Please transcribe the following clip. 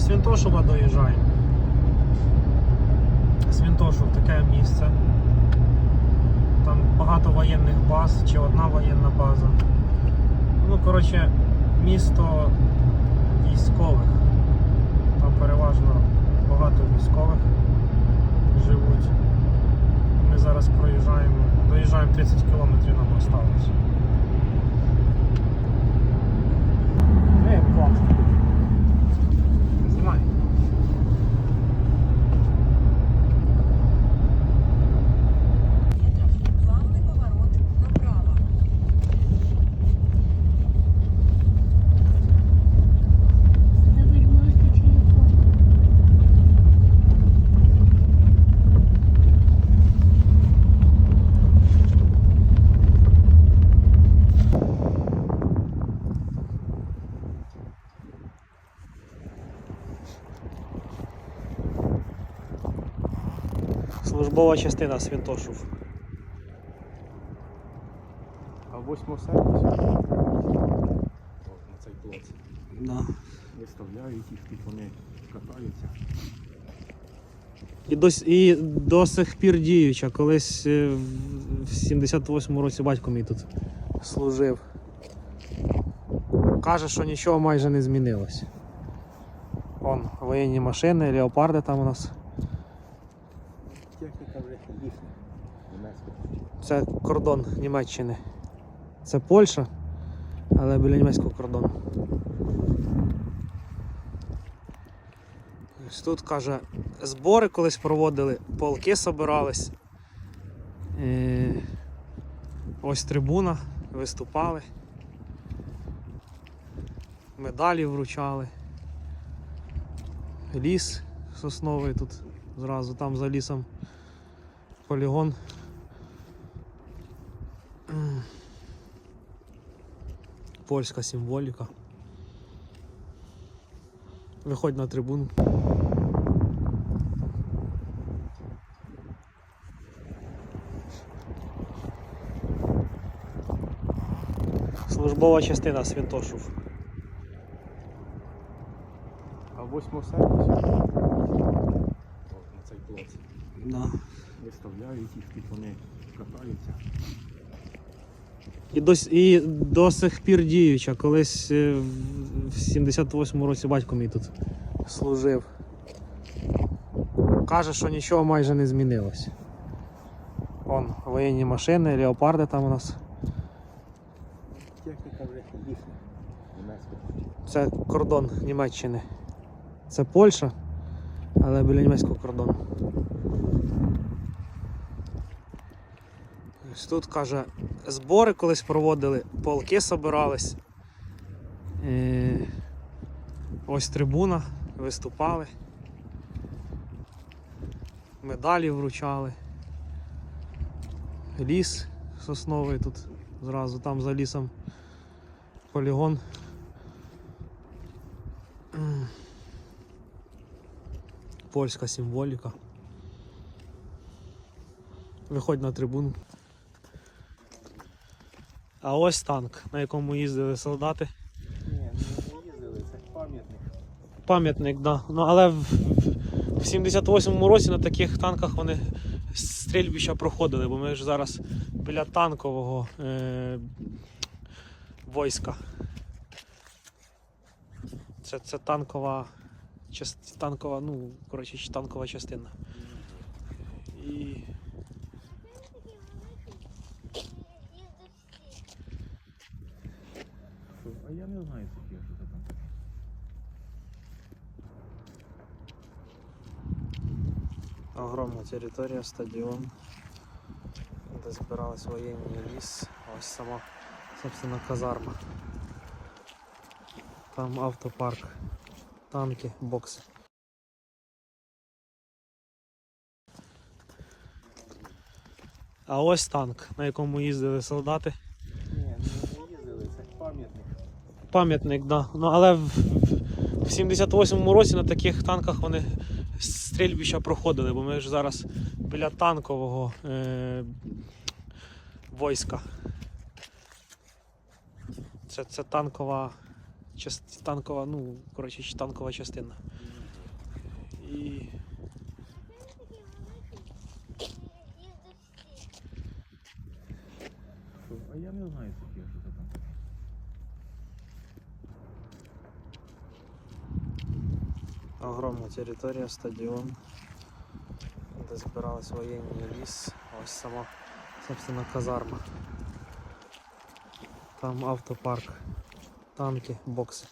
Свінтошова доїжджаємо. Свінтошов таке місце. Там багато воєнних баз чи одна воєнна база. Ну, коротше, місто військових. Там переважно багато військових живуть. Ми зараз проїжджаємо, доїжджаємо 30 кілометрів нам осталось. Ей, клас. Службова частина Свінтошов. А восьму сервіс на цей плац Да. виставляють їх, тут вони катаються. І до, і до сих пір діюча. Колись е, в- в 78-му році батько мій тут служив. Каже, що нічого майже не змінилось. Вон воєнні машини, леопарди там у нас. Техніка вже їхня. Німецька. Це кордон Німеччини. Це Польща, але біля німецького кордону. Ось тут каже, збори колись проводили, полки собирались. Е, Ось трибуна, виступали. Медалі вручали. Ліс сосновий тут зразу там за лісом полігон. Польська символіка. Виходь на трибуну. Службова частина Свінтошов. А восьму сервіс на цей плац Да. виставляють їх, тут вони катаються. І до, і до сих пір діюча. Колись е, в- в 78-му році батько мій тут служив. Каже, що нічого майже не змінилось. Вон воєнні машини, леопарди там у нас. Техніка вже. Це кордон Німеччини. Це Польща, але біля німецького кордону. Ось тут каже, збори колись проводили, полки собирались. Ось трибуна, виступали. Медалі вручали. Ліс сосновий тут зразу там за лісом полігон. Польська символіка. Виходь на трибуну. А ось танк, на якому їздили солдати. Ні, не їздили, це пам'ятник. Пам'ятник, да. Ну, але в, в- в 78-му році на таких танках вони стрільбища проходили, бо ми ж зараз біля танкового е- війська. Це, це танкова, част- танкова, ну, коротше, танкова частина. І Я не знаю таке, що це там. огромна територія, стадіон, де збирались воєнні ліс. Ось сама, собственно, казарма. Там автопарк, танки, бокси. А ось танк, на якому їздили солдати. Ні, не їздили, це пам'ятник. Пам'ятник, да. Ну, але в, в 78-му році на таких танках вони стрільбища проходили, бо ми ж зараз біля танкового е- війська. Це, це танкова, част- танкова, ну, коротше, танкова частина. І А я не знаю що це там огромна територія, стадіон, де збирались воєнний ліс. Ось сама, собственно, казарма. Там автопарк, танки, бокси.